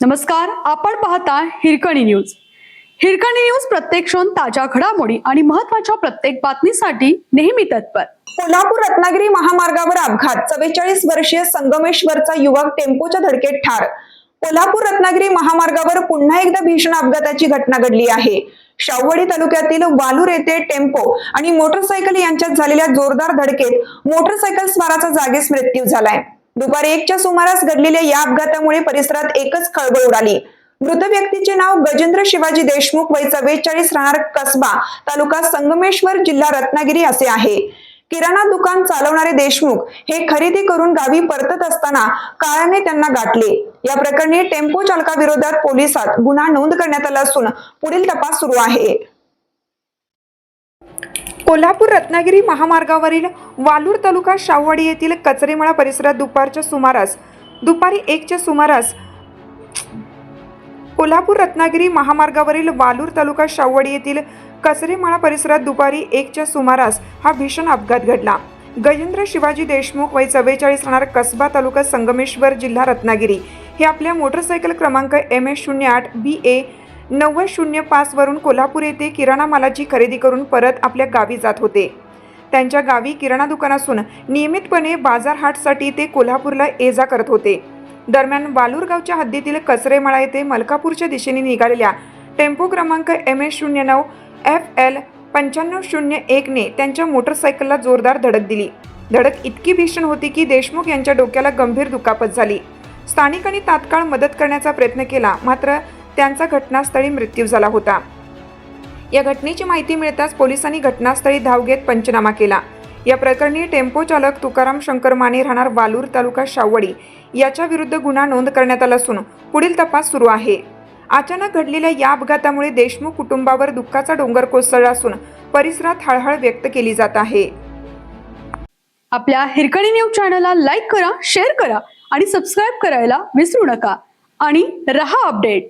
नमस्कार आपण पाहता हिरकणी न्यूज. हिरकणी न्यूज प्रत्येक क्षण ताज्या घडामोडी आणि महत्त्वाच्या प्रत्येक बातमीसाठी नेहमी तत्पर. कोल्हापूर रत्नागिरी महामार्गावर अपघात. चव्वेचाळीस वर्षीय संगमेश्वरचा युवक टेम्पोच्या धडकेत ठार. कोल्हापूर रत्नागिरी महामार्गावर पुन्हा एकदा भीषण अपघाताची घटना घडली आहे. शाहूवाडी तालुक्यातील वालूर येथे टेम्पो आणि मोटरसायकल यांच्यात झालेल्या जोरदार धडकेत मोटरसायकल स्वाराचा जागीच मृत्यू झालाय. दुपारी एकच्या सुमारास घडलेल्या या अपघातामुळे परिसरात एकच खळबळ उडाली. मृत व्यक्तीचे नाव गजेंद्र शिवाजी देशमुख वय चव्वेचाळीस राहणार कसबा तालुका संगमेश्वर जिल्हा रत्नागिरी असे आहे. किराणा दुकान चालवणारे देशमुख हे खरेदी करून गावी परतत असताना काळाने त्यांना गाठले. या प्रकरणी टेम्पो चालकाविरोधात पोलिसात गुन्हा नोंद करण्यात आला असून पुढील तपास सुरू आहे. कोल्हापूर रत्नागिरी महामार्गावरील वालूर तालुका शाहवाडी येथील कचरेमळा परिसरात दुपारच्या सुमारास दुपारी एकच्या सुमारास कोल्हापूर रत्नागिरी महामार्गावरील वालूर तालुका शावडी येथील कचरेमाळा परिसरात दुपारी एकच्या सुमारास हा भीषण अपघात घडला. गजेंद्र शिवाजी देशमुख वय चव्वेचाळीस राहणार कसबा तालुका संगमेश्वर जिल्हा रत्नागिरी. हे आपल्या मोटरसायकल क्रमांक एम एस शून्य आठ बी ए नव्वद शून्य पाचवरून कोल्हापूर येथे किराणा मालाची खरेदी करून परत आपल्या गावी जात होते. त्यांच्या गावी किराणा दुकान असून नियमितपणे बाजारहाटसाठी ते कोल्हापूरला ये जा करत होते. दरम्यान वालूरगावच्या हद्दीतील कचरेमाळा येथे मलकापूरच्या दिशेने निघालेल्या टेम्पो क्रमांक एम एस शून्य नऊ एफ एल पंच्याण्णव शून्य एकने त्यांच्या मोटरसायकलला जोरदार धडक दिली. धडक इतकी भीषण होती की देशमुख यांच्या डोक्याला गंभीर दुखापत झाली. स्थानिकांनी तात्काळ मदत करण्याचा प्रयत्न केला मात्र त्यांचा घटनास्थळी मृत्यू झाला होता. या घटनेची माहिती मिळताच पोलिसांनी घटनास्थळी धाव घेत पंचनामा केला. या प्रकरणी टेम्पो चालक तुकाराम शंकर माने राहणार वालूर तालुका शावडी याच्या विरुद्ध गुन्हा नोंद करण्यात आला असून पुढील तपास सुरू आहे. अचानक घडलेल्या या अपघातामुळे देशमुख कुटुंबावर दुःखाचा डोंगर कोसळला असून परिसरात हळहळ व्यक्त केली जात आहे. आपल्या हिरकणी न्यूज चॅनलला लाईक करा शेअर करा आणि सबस्क्राईब करायला विसरू नका. आणि रहा अपडेट.